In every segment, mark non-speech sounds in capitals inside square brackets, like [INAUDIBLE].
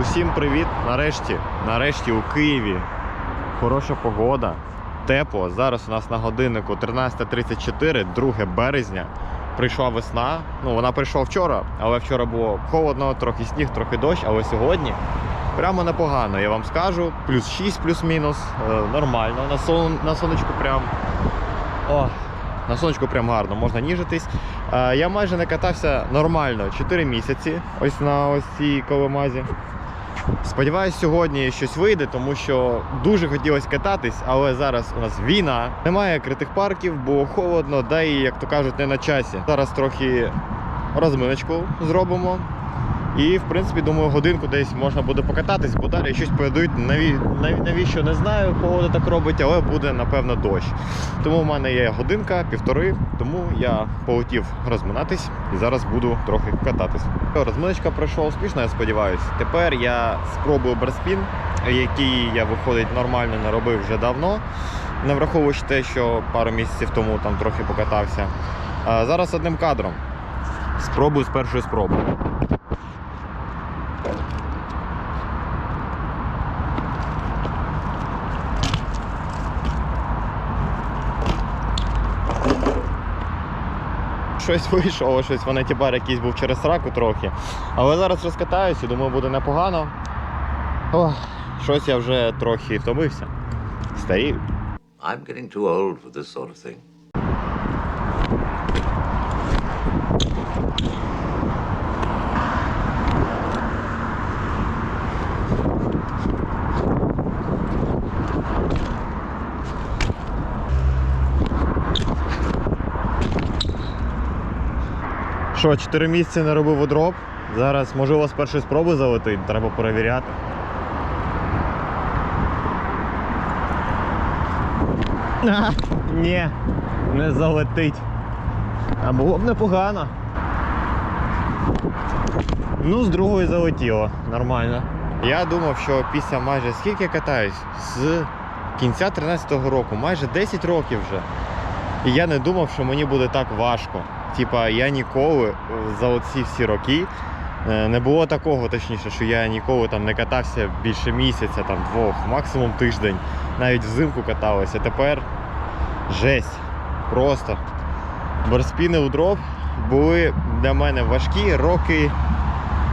Усім привіт! Нарешті, нарешті у Києві хороша погода, тепло. Зараз у нас на годиннику 13.34, 2 березня. Прийшла весна. Ну, вона прийшла вчора, але вчора було холодно, трохи сніг, трохи дощ, але сьогодні прямо непогано, я вам скажу. Плюс 6, плюс-мінус. Е, нормально. На, сон, на сонечку прям. О, на сонечку прям гарно, можна ніжитись. Е, я майже не катався нормально 4 місяці. Ось на ось цій колемазі. Сподіваюсь, сьогодні щось вийде, тому що дуже хотілося кататись, але зараз у нас війна, немає критих парків, бо холодно, да і, як то кажуть, не на часі. Зараз трохи розминочку зробимо. І, в принципі, думаю, годинку десь можна буде покататись, бо далі щось подають. Наві... Навіщо не знаю, погода так робить, але буде, напевно, дощ. Тому в мене є годинка, півтори, тому я полетів розминатись і зараз буду трохи кататись. Розминочка пройшла успішно, я сподіваюся. Тепер я спробую берспін, який я виходить нормально не робив вже давно, не враховуючи те, що пару місяців тому там трохи покатався. А зараз одним кадром. Спробую з першої спроби. Щось вийшло, щось вони тепер якийсь був через раку трохи. Але зараз розкатаюся, думаю, буде непогано. О, щось я вже трохи втомився. Старію. I'm getting too old for this sort of thing. Що, 4 місяці не робив водроп. Зараз, можливо, з першої спроби залетить, треба перевіряти. А, [LAUGHS] ні, не залетить. А було б непогано. Ну, з другої залетіло. Нормально. Я думав, що після майже скільки я катаюсь? З кінця 13-го року, майже 10 років вже. І я не думав, що мені буде так важко. Типа, я ніколи за оці всі роки е, не було такого, точніше, що я ніколи там не катався більше місяця, там двох, максимум тиждень. Навіть взимку каталися. Тепер жесть. Просто. Борспіни у дров були для мене важкі роки,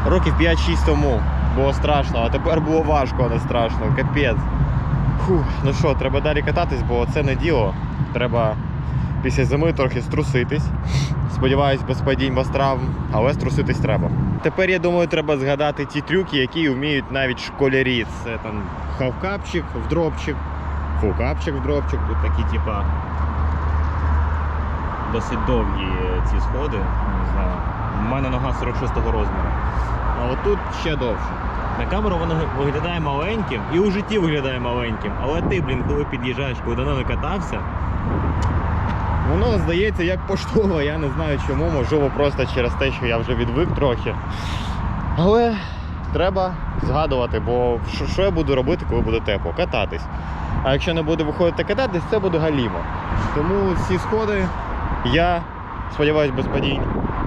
років 5-6 тому. Було страшно, а тепер було важко, а не страшно. Капець. Фух, ну що, треба далі кататись, бо це не діло. Треба після зими трохи струситись. Сподіваюсь, без падінь, без травм, але струситись треба. Тепер я думаю, треба згадати ті трюки, які вміють навіть школярі. Це там хавкапчик, вдропчик, фулкапчик, вдропчик. Тут такі, типа, досить довгі ці сходи. Не знаю. У мене нога 46-го розміру. А отут ще довше. На камеру воно виглядає маленьким і у житті виглядає маленьким. Але ти, блін, коли під'їжджаєш, коли давно не катався, Воно здається як поштово, я не знаю чому, можливо, просто через те, що я вже відвик трохи. Але треба згадувати, бо що, я буду робити, коли буде тепло? Кататись. А якщо не буду виходити кататись, це буде галімо. Тому ці сходи я, сподіваюсь, без падінь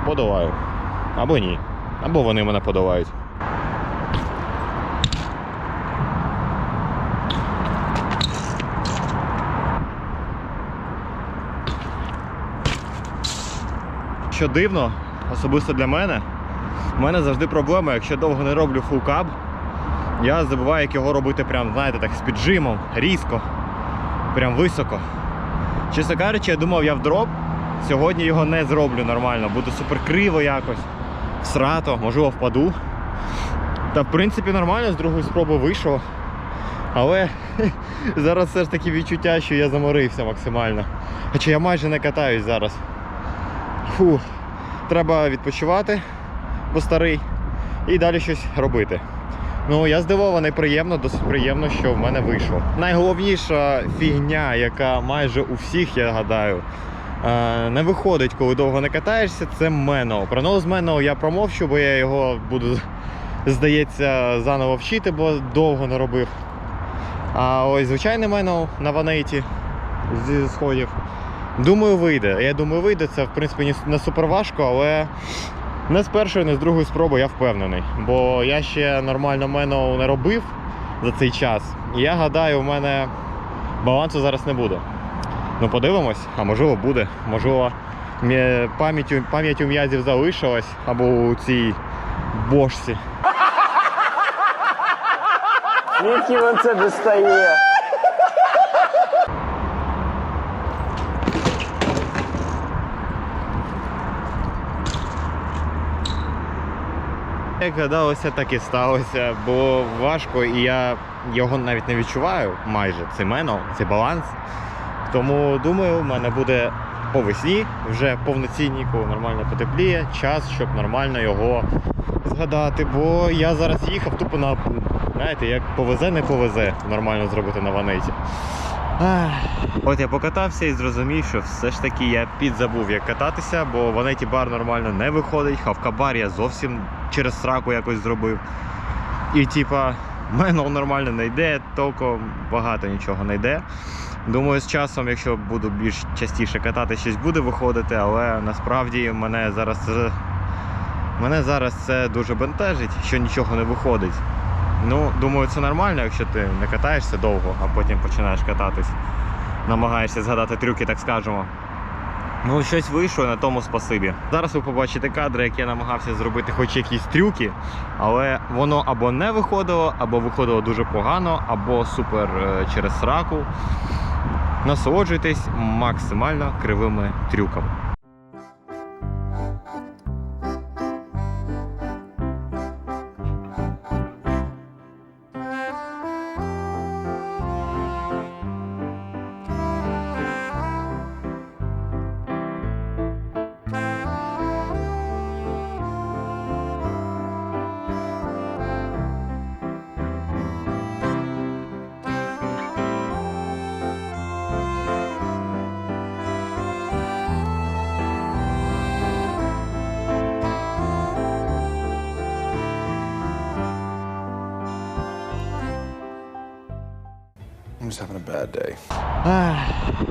подолаю. Або ні. Або вони мене подолають. Що дивно, особисто для мене, в мене завжди проблема, якщо довго не роблю фулкап, я забуваю, як його робити прям, знаєте, так з піджимом, різко, прям високо. Чесно кажучи, я думав, я в дроп, сьогодні його не зроблю нормально, буду супер криво якось, всрато, можливо, впаду. Та в принципі нормально, з другої спроби вийшов. Але [LAUGHS] зараз все ж таки відчуття, що я заморився максимально. Хоча я майже не катаюсь зараз. Фу, треба відпочивати, бо старий, і далі щось робити. Ну, я здивований, приємно, досить приємно, що в мене вийшло. Найголовніша фігня, яка майже у всіх, я гадаю, е, не виходить, коли довго не катаєшся, це мено. Про нос мено я промовчу, бо я його буду, здається, заново вчити, бо довго не робив. А ось звичайне мено на ванейті зі сходів. Думаю, вийде. Я думаю, вийде. Це в принципі не- супер важко, але Не з першої, не з другої спроби, я впевнений. Бо я ще нормально мену не робив за цей час. І я гадаю, у мене балансу зараз не буде. Ну, подивимось, а можливо буде. Можливо, пам'ять у- м'язів залишилась або у цій бошці. Звідки він це достає? Як гадалося, так і сталося. Було важко, і я його навіть не відчуваю майже цей менал, цей баланс. Тому думаю, в мене буде по весні вже повноцінні, коли нормально потепліє, час, щоб нормально його згадати. Бо я зараз їхав тупо на, знаєте, як повезе, не повезе нормально зробити на ванеті. От я покатався і зрозумів, що все ж таки я підзабув, як кататися, бо ванеті бар нормально не виходить, хавкабар я зовсім через сраку якось зробив. І типа, мене нормально не йде, толком багато нічого не йде. Думаю, з часом, якщо буду більш частіше катати, щось буде виходити, але насправді мене зараз мене зараз це дуже бентежить, що нічого не виходить. Ну, думаю, це нормально, якщо ти не катаєшся довго, а потім починаєш кататись. Намагаєшся згадати трюки, так скажемо. Ну, щось вийшло, на тому спасибі. Зараз ви побачите кадри, як я намагався зробити хоч якісь трюки, але воно або не виходило, або виходило дуже погано, або супер е, через сраку. Насолоджуйтесь максимально кривими трюками. I'm just having a bad day. Ах, [SIGHS] ah.